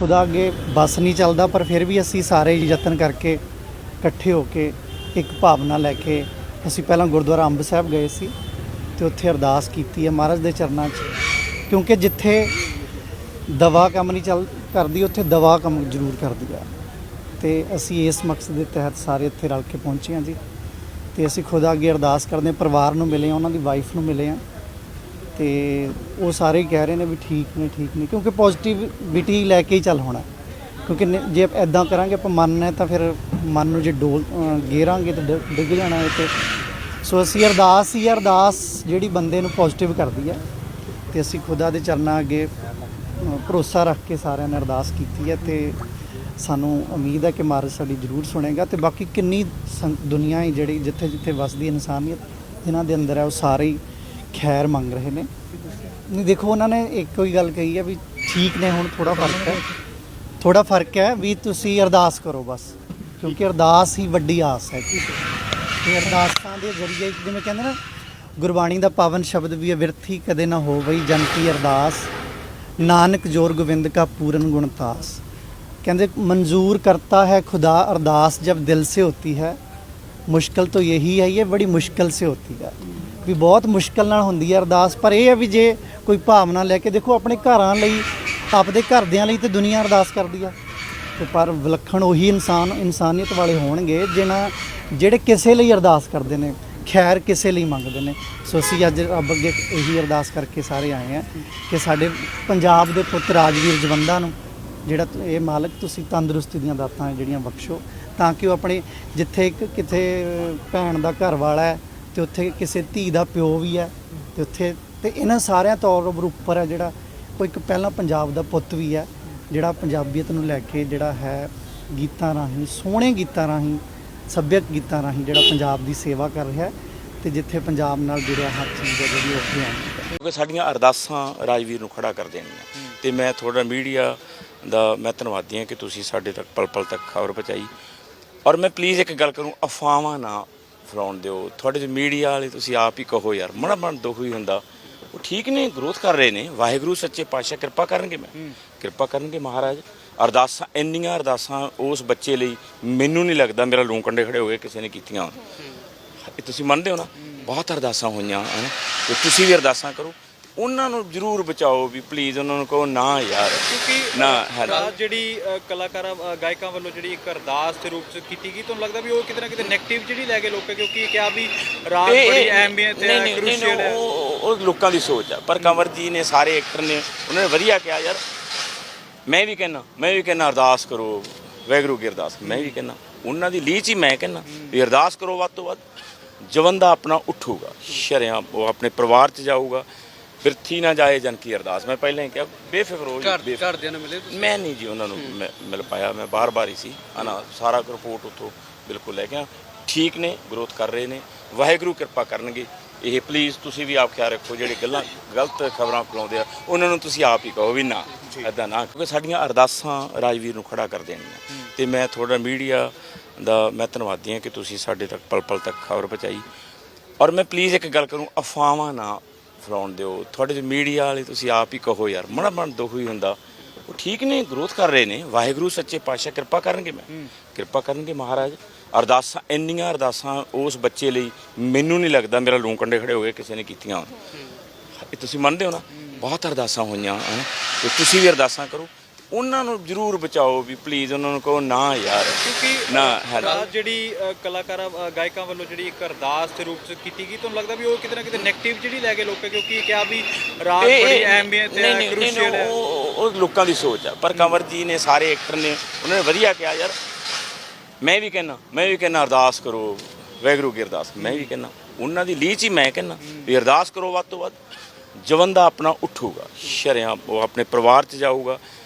ਖੁਦਾ ਅੱਗੇ ਬਸ ਨਹੀਂ ਚੱਲਦਾ, ਪਰ ਫਿਰ ਵੀ ਅਸੀਂ ਸਾਰੇ ਯਤਨ ਕਰਕੇ ਇਕੱਠੇ ਹੋ ਕੇ ਇੱਕ ਭਾਵਨਾ ਲੈ ਕੇ ਅਸੀਂ ਪਹਿਲਾਂ ਗੁਰਦੁਆਰਾ ਅੰਬ ਸਾਹਿਬ ਗਏ ਸੀ ਤੇ ਉੱਥੇ ਅਰਦਾਸ ਕੀਤੀ ਹੈ ਮਹਾਰਾਜ ਦੇ ਚਰਨਾਂ 'ਚ। ਕਿਉਂਕਿ ਜਿੱਥੇ ਦਵਾ ਕੰਮ ਨਹੀਂ ਚੱਲ ਕਰਦੀ, ਉੱਥੇ ਦਵਾ ਕੰਮ ਜ਼ਰੂਰ ਕਰਦੀ ਆ। ਤੇ ਅਸੀਂ ਇਸ ਮਕਸਦ ਦੇ ਤਹਿਤ ਸਾਰੇ ਇੱਥੇ ਰਲ ਕੇ ਪਹੁੰਚੇ ਹਾਂ ਜੀ। ਤੇ ਅਸੀਂ ਖੁਦਾ ਅੱਗੇ ਅਰਦਾਸ ਕਰਦੇ ਹਾਂ, ਪਰਿਵਾਰ ਨੂੰ ਮਿਲੇ ਹਾਂ, ਉਹਨਾਂ ਦੀ ਵਾਈਫ ਨੂੰ ਮਿਲੇ ਹਾਂ। ਤੇ ਉਹ ਸਾਰੇ ਹੀ ਕਹਿ ਰਹੇ ਨੇ ਵੀ ਠੀਕ ਨੇ ਠੀਕ ਨੇ, ਕਿਉਂਕਿ ਪੋਜ਼ਿਟਿਵਿਟੀ ਲੈ ਕੇ ਹੀ ਚੱਲ ਹੋਣਾ। ਕਿਉਂਕਿ ਜੇ ਐਦਾਂ ਕਰਾਂਗੇ, ਆਪਾਂ ਮਨ ਹੈ ਤਾਂ ਫਿਰ ਮਨ ਨੂੰ ਜੇ ਡੋਲ ਗੇਰਾਂਗੇ ਤਾਂ ਡਿੱਗ ਜਾਣਾ ਹੈ ਤੇ। ਸੋ ਅਸੀਂ ਅਰਦਾਸ ਹੀ ਅਰਦਾਸ ਜਿਹੜੀ ਬੰਦੇ ਨੂੰ ਪੋਜ਼ਿਟਿਵ ਕਰਦੀ ਹੈ ਤੇ ਅਸੀਂ ਖੁਦਾ ਦੇ ਚਰਨਾਂ ਅੱਗੇ ਭਰੋਸਾ ਰੱਖ ਕੇ ਸਾਰਿਆਂ ਨੇ ਅਰਦਾਸ ਕੀਤੀ ਹੈ ਤੇ ਸਾਨੂੰ ਉਮੀਦ ਹੈ ਕਿ ਮਹਾਰਾਜ ਸਾਡੀ ਜ਼ਰੂਰ ਸੁਣੇਗਾ ਤੇ ਬਾਕੀ ਕਿੰਨੀ ਸੰ- ਦੁਨੀਆ ਹੈ ਜਿਹੜੀ ਜਿੱਥੇ ਜਿੱਥੇ ਵਸਦੀ ਇਨਸਾਨੀਅਤ, ਜਿਨ੍ਹਾਂ ਦੇ ਅੰਦਰ ਹੈ, ਉਹ ਸਾਰੇ ਹੀ ਖੈਰ ਮੰਗ ਰਹੇ ਨੇ। ਨਹੀਂ, ਦੇਖੋ, ਉਹਨਾਂ ਨੇ ਇੱਕੋ ਹੀ ਗੱਲ ਕਹੀ ਹੈ ਵੀ ਠੀਕ ਨੇ, ਹੁਣ ਥੋੜਾ ਫ਼ਰਕ ਹੈ। ਥੋੜਾ ਫ਼ਰਕ ਹੈ ਵੀ ਤੁਸੀਂ ਅਰਦਾਸ ਕਰੋ ਬਸ, ਕਿਉਂਕਿ ਅਰਦਾਸ ਹੀ ਵੱਡੀ ਆਸ ਹੈ। ਕਿ ਅਰਦਾਸਾਂ ਦੇ ਜ਼ਰੀਏ ਜਿਵੇਂ ਕਹਿੰਦੇ ਨਾ ਗੁਰਬਾਣੀ ਦਾ ਪਾਵਨ ਸ਼ਬਦ ਵੀ ਹੈ ਵਿਰਥੀ ਕਦੇ ਨਾ ਹੋਵਈ ਜਨ ਕੀ ਅਰਦਾਸ, ਨਾਨਕ ਜੋਰ ਗੋਬਿੰਦ ਕਾ ਪੂਰਨ ਗੁਣਤਾਸ ਕਹਿੰਦੇ, ਮਨਜ਼ੂਰ ਕਰਤਾ ਹੈ ਖੁਦਾ ਅਰਦਾਸ ਜਬ ਦਿਲ ਸੇ ਹੋਤੀ ਹੈ। ਮੁਸ਼ਕਲ ਤੋਂ ਇਹੀ ਹੈ, ਇਹ ਬੜੀ ਮੁਸ਼ਕਲ ਸੇ ਹੋਤੀ ਹੈ। ਵੀ ਬਹੁਤ ਮੁਸ਼ਕਲ ਨਾਲ ਹੁੰਦੀ ਹੈ ਅਰਦਾਸ, ਪਰ ਇਹ ਹੈ ਵੀ ਜੇ ਕੋਈ ਭਾਵਨਾ ਲੈ ਕੇ ਦੇਖੋ ਆਪਣੇ ਘਰਾਂ ਲਈ, ਆਪਦੇ ਘਰਦਿਆਂ ਲਈ ਤੇ ਦੁਨੀਆ ਅਰਦਾਸ ਕਰਦੀ ਆ। ਤੇ ਪਰ ਵਿਲੱਖਣ ਉਹੀ ਇਨਸਾਨ, ਇਨਸਾਨੀਅਤ ਵਾਲੇ ਹੋਣਗੇ ਜਿਨ੍ਹਾਂ, ਜਿਹੜੇ ਕਿਸੇ ਲਈ ਅਰਦਾਸ ਕਰਦੇ ਨੇ, ਖੈਰ ਕਿਸੇ ਲਈ ਮੰਗਦੇ ਨੇ। ਸੋ ਅਸੀਂ ਅੱਜ ਰੱਬ ਅੱਗੇ ਇਹੀ ਅਰਦਾਸ ਕਰਕੇ ਸਾਰੇ ਆਏ ਆ ਕਿ ਸਾਡੇ ਪੰਜਾਬ ਦੇ ਪੁੱਤ ਰਾਜਵੀਰ ਜਵੰਦਾ ਨੂੰ, ਜਿਹੜਾ ਇਹ ਮਾਲਕ ਤੁਸੀਂ ਤੰਦਰੁਸਤੀ ਦੀਆਂ ਦਾਤਾਂ ਜਿਹੜੀਆਂ ਬਖਸ਼ੋ, ਤਾਂ ਕਿ ਉਹ ਆਪਣੇ ਜਿੱਥੇ ਇੱਕ ਕਿਤੇ ਭੈਣ ਦਾ ਘਰ ਵਾਲਾ ਹੈ ਤੇ ਉੱਥੇ ਕਿਸੇ ਧੀ ਦਾ ਪਿਓ ਵੀ ਹੈ ਤੇ ਉੱਥੇ ਤੇ ਇਹਨਾਂ ਸਾਰਿਆਂ ਤੌਰ ਉੱਪਰ ਹੈ ਜਿਹੜਾ, ਉਹ ਇੱਕ ਪਹਿਲਾਂ ਪੰਜਾਬ ਦਾ ਪੁੱਤ ਵੀ ਹੈ, ਜਿਹੜਾ ਪੰਜਾਬੀਅਤ ਨੂੰ ਲੈ ਕੇ ਜਿਹੜਾ ਹੈ ਗੀਤਾਂ ਰਾਹੀਂ, ਸੋਹਣੇ ਗੀਤਾਂ ਰਾਹੀਂ, ਸੱਭਿਅਕ ਗੀਤਾਂ ਰਾਹੀਂ ਜਿਹੜਾ ਪੰਜਾਬ ਦੀ ਸੇਵਾ ਕਰ ਰਿਹਾ ਹੈ ਤੇ ਜਿੱਥੇ ਪੰਜਾਬ ਨਾਲ ਜੁੜਿਆ ਹਰ ਚੀਜ਼ ਹੈ ਜਿਹੜੀ ਉੱਥੇ ਆਉਂਦੀ ਹੈ। ਕਿਉਂਕਿ ਸਾਡੀਆਂ ਅਰਦਾਸਾਂ ਰਾਜਵੀਰ ਨੂੰ ਖੜਾ ਕਰ ਦੇਣੀਆਂ। ਤੇ ਮੈਂ ਤੁਹਾਡਾ ਮੀਡੀਆ ਦਾ ਮੈਂ ਧੰਨਵਾਦੀ ਹਾਂ ਕਿ ਤੁਸੀਂ ਸਾਡੇ ਤੱਕ ਪਲ ਪਲ ਤੱਕ ਖਬਰ ਪਹੁੰਚਾਈ। ਔਰ ਮੈਂ ਪਲੀਜ਼ ਇੱਕ ਗੱਲ ਕਰੂੰ, ਅਫਵਾਹਾਂ ਨਾ ਫੈਲਾਉਣ ਦਿਓ। ਤੁਹਾਡੇ ਜੋ ਮੀਡੀਆ ਵਾਲੇ ਤੁਸੀਂ ਆਪ ਹੀ ਕਹੋ ਯਾਰ ਮਨ ਮਨ ਦੁੱਖ ਹੀ ਹੁੰਦਾ। ਉਹ ਠੀਕ ਨੇ ਗਰੋਥ ਕਰ ਰਹੇ ਨੇ। ਵਾਹਿਗੁਰੂ ਸੱਚੇ ਪਾਤਸ਼ਾਹ ਕਿਰਪਾ ਕਰਨਗੇ ਮੈਂ। ਕਿਰਪਾ ਕਰਨਗੇ ਮਹਾਰਾਜ। ਅਰਦਾਸਾਂ ਇੰਨੀਆਂ ਅਰਦਾਸਾਂ ਉਸ ਬੱਚੇ ਲਈ ਮੈਨੂੰ ਨਹੀਂ ਲੱਗਦਾ ਮੇਰਾ ਲੂੰ ਕੰਡੇ ਖੜੇ ਹੋਏ ਕਿਸੇ ਨੇ ਕੀਤੀਆਂ। ਇਹ ਤੁਸੀਂ ਮੰਨਦੇ ਹੋ ਨਾ? ਬਹੁਤ ਅਰਦਾਸਾਂ ਹੋਈਆਂ ਹਨ? ਤੇ ਤੁਸੀਂ ਵੀ ਅਰਦਾਸਾਂ ਕਰੋ। ਉਹਨਾਂ ਨੂੰ ਜ਼ਰੂਰ ਬਚਾਓ ਵੀ ਪਲੀਜ਼ ਉਹਨਾਂ ਨੂੰ ਕਹੋ ਨਾ ਯਾਰ ਕਿਉਂਕਿ ਨਾ, ਅ, ਹੈ ਨਾ। ਰਾਤ ਜਿਹੜੀ ਅ, ਕਲਾਕਾਰਾਂ ਅ, ਗਾਇਕਾਂ ਵੱਲੋਂ ਜਿਹੜੀ ਇੱਕ ਅਰਦਾਸ ਦੇ ਰੂਪ ਚ ਕੀਤੀ ਗਈ ਤੁਹਾਨੂੰ ਲੱਗਦਾ ਵੀ ਉਹ ਕਿਤੇ ਨਾ ਕਿਤੇ 네ਗੇਟਿਵ ਜਿਹੜੀ ਲੈ ਕੇ ਲੋਕਾਂ ਕਿਉਂਕਿ ਕਿਹਾ ਵੀ ਰਾਤ ਬੜੀ ਅਹਿਮੀਅਤ ਨਹੀਂ, ਹੈ ਨਹੀਂ, ਨਹੀਂ, ਕ੍ਰੂਸ਼ੀਅਲ ਹੈ। ਉਹ ਉਹ ਲੋਕਾਂ ਦੀ ਸੋਚ ਆ। ਪਰ ਕੰਵਰ ਜੀ ਨੇ ਸਾਰੇ ਐਕਟਰ ਨੇ ਉਹਨਾਂ ਨੇ ਵਧੀਆ ਕਿਹਾ ਯਾਰ ਮੈਂ ਵੀ ਕਹਿੰਨਾ ਮੈਂ ਵੀ ਕਹਿੰਨਾ ਅਰਦਾਸ ਕਰੋ ਵੈਗਰੂ ਕੀ ਅਰਦਾਸ ਮੈਂ ਵੀ ਕਹਿੰਨਾ ਉਹਨਾਂ ਦੀ ਲੀਚ ਹੀ ਮੈਂ ਕਹਿੰਨਾ ਵੀ ਅਰਦਾਸ ਕਰੋ ਵੱਧ ਤੋਂ ਵੱਧ। ਜਵੰਦਾ ਆਪਣਾ ਉੱਠੂਗਾ ਸ਼ਰਿਆਂ ਉਹ ਆਪਣੇ ਪਰਿਵਾਰ 'ਚ ਜਾਊਗਾ ਬਿਰਥੀ ਨਾ ਜਾਏ ਜਨ ਕੀ ਅਰਦਾਸ। ਮੈਂ ਪਹਿਲਾਂ ਹੀ ਕਿਹਾ ਬੇਫਿਕਰ ਹੋ ਜੀ, ਬੇਫਿਕਰ। ਘਰਦਿਆਂ ਨੂੰ ਮਿਲੇ ਤੁਸੀਂ? ਮੈਂ ਨਹੀਂ ਜੀ ਉਹਨਾਂ ਨੂੰ ਮਿ- ਮਿਲ ਪਾਇਆ ਮੈਂ ਬਾਰ-ਬਾਰ ਹੀ ਸੀ। ਹਨਾ ਸਾਰਾ ਰਿਪੋਰਟ ਉੱਥੋਂ ਬਿਲਕੁਲ ਲੈ ਗਿਆ ਠੀਕ ਨੇ ਗਰੋਥ ਕਰ ਰਹੇ ਨੇ। ਵਾਹਿਗੁਰੂ ਕਿਰਪਾ ਕਰਨਗੇ। ਇਹ ਪਲੀਜ਼ ਤੁਸੀਂ ਵੀ ਆਪ ਖਿਆਲ ਰੱਖੋ ਜਿਹੜੇ ਗੱਲਾਂ ਗਲਤ ਖਬਰਾਂ ਫੈਲਾਉਂਦੇ ਆ ਉਹਨਾਂ ਨੂੰ ਤੁਸੀਂ ਆਪ ਹੀ ਕਹੋ ਵੀ ਨਾ ਐਦਾਂ ਨਾ ਕਿਉਂਕਿ ਸਾਡੀਆਂ ਅਰਦਾਸਾਂ ਰਾਜਵੀਰ ਨੂੰ ਖੜਾ ਕਰ ਦੇਣੀਆਂ। ਤੇ ਮੈਂ ਤੁਹਾਡਾ ਮੀਡੀਆ ਦਾ ਮੈਂ ਧੰਨਵਾਦੀ ਹਾਂ ਕਿ ਤੁਸੀਂ ਸਾਡੇ ਤੱਕ ਪਲ ਪਲ ਤੱਕ ਖਬਰ ਪਹੁੰਚਾਈ। ਔਰ ਮੈਂ ਪਲੀਜ਼ ਇੱਕ ਗੱਲ ਕਰੂੰ ਅਫਵਾਹਾਂ ਨਾ ਫੈਲਾਉਣ ਦਿਓ। ਤੁਹਾਡੇ ਜੋ ਮੀਡੀਆ ਵਾਲੇ ਤੁਸੀਂ ਆਪ ਹੀ ਕਹੋ ਯਾਰ ਮਨ ਮਨ ਦੁੱਖ ਹੀ ਹੁੰਦਾ। ਉਹ ਠੀਕ ਨੇ ਗਰੋਥ ਕਰ ਰਹੇ ਨੇ। ਵਾਹਿਗੁਰੂ ਸੱਚੇ ਪਾਤਸ਼ਾਹ ਕਿਰਪਾ ਕਰਨਗੇ ਮੈਂ। ਕਿਰਪਾ ਕਰਨਗੇ ਮਹਾਰਾਜ। ਅਰਦਾਸਾਂ ਇੰਨੀਆਂ ਅਰਦਾਸਾਂ ਉਸ ਬੱਚੇ ਲਈ ਮੈਨੂੰ ਨਹੀਂ ਲੱਗਦਾ ਮੇਰਾ ਲੂੰ ਕੰਡੇ ਖੜੇ ਹੋਏ ਕਿਸੇ ਨੇ ਕੀਤੀਆਂ। ਇਹ ਤੁਸੀਂ ਮੰਨਦੇ ਹੋ ਨਾ? ਬਹੁਤ ਅਰਦਾਸਾਂ ਹੋਈਆਂ ਤੇ ਤੁਸੀਂ ਵੀ ਅਰਦਾਸਾਂ ਕਰੋ। ਉਹਨਾਂ ਨੂੰ ਜ਼ਰੂਰ ਬਚਾਓ ਵੀ ਪਲੀਜ਼ ਉਹਨਾਂ ਨੂੰ ਕਹੋ ਨਾ ਯਾਰ ਕਿਉਂਕਿ ਨਾ, ਹੈ ਨਾ। ਰਾਤ ਜਿਹੜੀ ਅ, ਕਲਾਕਾਰਾਂ ਅ, ਗਾਇਕਾਂ ਵੱਲੋਂ ਜਿਹੜੀ ਇੱਕ ਅਰਦਾਸ ਦੇ ਰੂਪ ਚ ਕੀਤੀ ਗਈ ਤੁਹਾਨੂੰ ਲੱਗਦਾ ਵੀ ਉਹ ਕਿਤੇ ਨਾ ਕਿਤੇ 네ਗੇਟਿਵ ਜਿਹੜੀ ਲੈ ਕੇ ਲੋਕਾਂ? ਕਿਉਂਕਿ ਕਿਹਾ ਵੀ ਰਾਤ ਬੜੀ ਅਹਿਮੀਅਤ ਨਹੀਂ, ਹੈ ਨਹੀਂ, ਨਹੀਂ, ਕ੍ਰੂਸ਼ੀਅਲ ਹੈ। ਉਹ ਉਹ ਲੋਕਾਂ ਦੀ ਸੋਚ ਆ। ਪਰ ਕੰਵਰ ਜੀ ਨੇ ਸਾਰੇ ਐਕਟਰ ਨੇ ਉਹਨਾਂ ਨੇ ਵਧੀਆ ਕਿਹਾ ਯਾਰ ਮੈਂ ਵੀ ਕਹਿੰਨਾ ਮੈਂ ਵੀ ਕਹਿੰਨਾ ਅਰਦਾਸ ਕਰੋ ਵੈਗਰੂ ਕੀ ਅਰਦਾਸ ਮੈਂ ਵੀ ਕਹਿੰਨਾ ਉਹਨਾਂ ਦੀ ਲੀਚ ਹੀ ਮੈਂ ਕਹਿੰਨਾ ਵੀ ਅਰਦਾਸ ਕਰੋ ਵੱਧ ਤੋਂ ਵੱਧ। ਜਵੰਦਾ ਆਪਣਾ ਉੱਠੂਗਾ ਸ਼ਰਿਆਂ ਉਹ ਆਪਣੇ ਪਰਿਵਾਰ 'ਚ ਜਾਊਗਾ